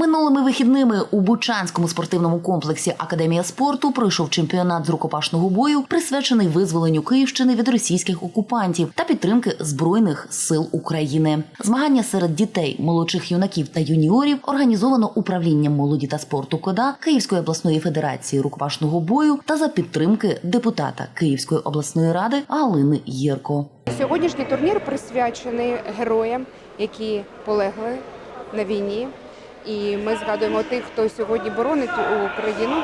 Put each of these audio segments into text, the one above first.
Минулими вихідними у Бучанському спортивному комплексі Академія спорту пройшов чемпіонат з рукопашного бою, присвячений визволенню Київщини від російських окупантів та підтримки збройних сил України. Змагання серед дітей, молодших юнаків та юніорів організовано управлінням молоді та спорту КОДА Київської обласної федерації рукопашного бою та за підтримки депутата Київської обласної ради Галини Єрко. Сьогоднішній турнір присвячений героям, які полегли на війні. І ми згадуємо тих, хто сьогодні боронить Україну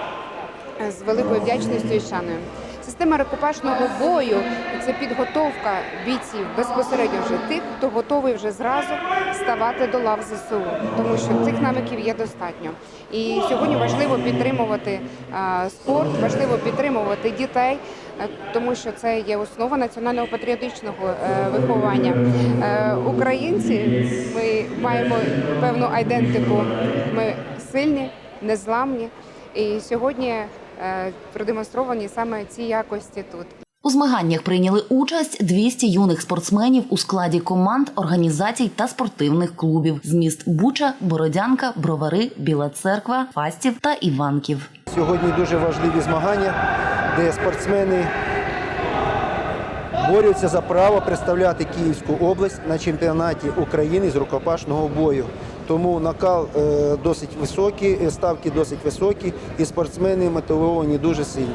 з великою вдячністю і шаною. Система рукопашного бою це підготовка бійців безпосередньо вже тих, хто готовий вже зразу ставати до лав ЗСУ, тому що цих навиків є достатньо. І сьогодні важливо підтримувати а, спорт, важливо підтримувати дітей, е, тому що це є основа національного патріотичного е, виховання. Е, Українці ми маємо певну айдентику. Ми сильні, незламні. І сьогодні е, продемонстровані саме ці якості тут. У змаганнях прийняли участь 200 юних спортсменів у складі команд, організацій та спортивних клубів з міст Буча, Бородянка, Бровари, Біла Церква, Фастів та Іванків. Сьогодні дуже важливі змагання, де спортсмени борються за право представляти Київську область на чемпіонаті України з рукопашного бою. Тому накал е, досить високий, е, ставки досить високі, і спортсмени мотивовані дуже сильно.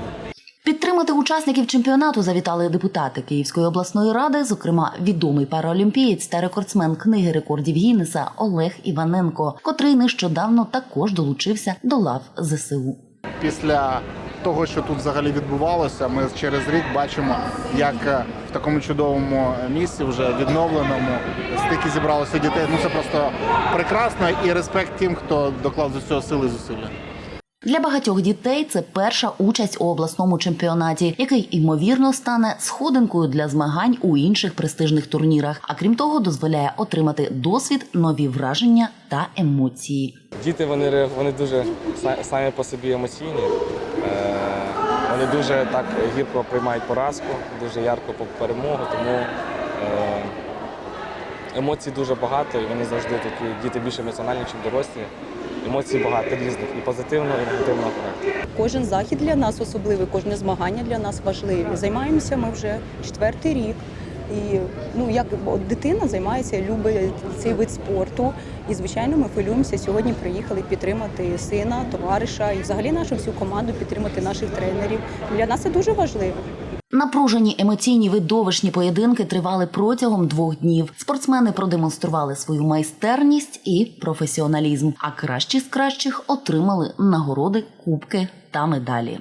Підтримати учасників чемпіонату завітали депутати Київської обласної ради, зокрема відомий параолімпієць та рекордсмен книги рекордів Гіннеса Олег Іваненко, котрий нещодавно також долучився до лав ЗСУ. після того, що тут взагалі відбувалося, ми через рік бачимо, як е, в такому чудовому місці, вже відновленому, стільки зібралося дітей. Ну це просто прекрасно і респект тим, хто доклав до цього сили і зусилля. Для багатьох дітей це перша участь у обласному чемпіонаті, який ймовірно стане сходинкою для змагань у інших престижних турнірах. А крім того, дозволяє отримати досвід, нові враження та емоції. Діти вони, вони дуже самі по собі емоційні. Е, Вони дуже так гірко приймають поразку, дуже ярко по перемогу, тому е, емоцій дуже багато, і вони завжди такі діти більш емоціональні, ніж дорослі. Емоцій багато різних і позитивного, і негативного характеру. Кожен захід для нас особливий, кожне змагання для нас важливі. Займаємося ми вже четвертий рік. І ну як от дитина займається, любить цей вид спорту. І звичайно, ми хвилюємося. Сьогодні приїхали підтримати сина, товариша і взагалі нашу всю команду, підтримати наших тренерів. Для нас це дуже важливо. Напружені емоційні видовищні поєдинки тривали протягом двох днів. Спортсмени продемонстрували свою майстерність і професіоналізм. А кращі з кращих отримали нагороди, кубки та медалі.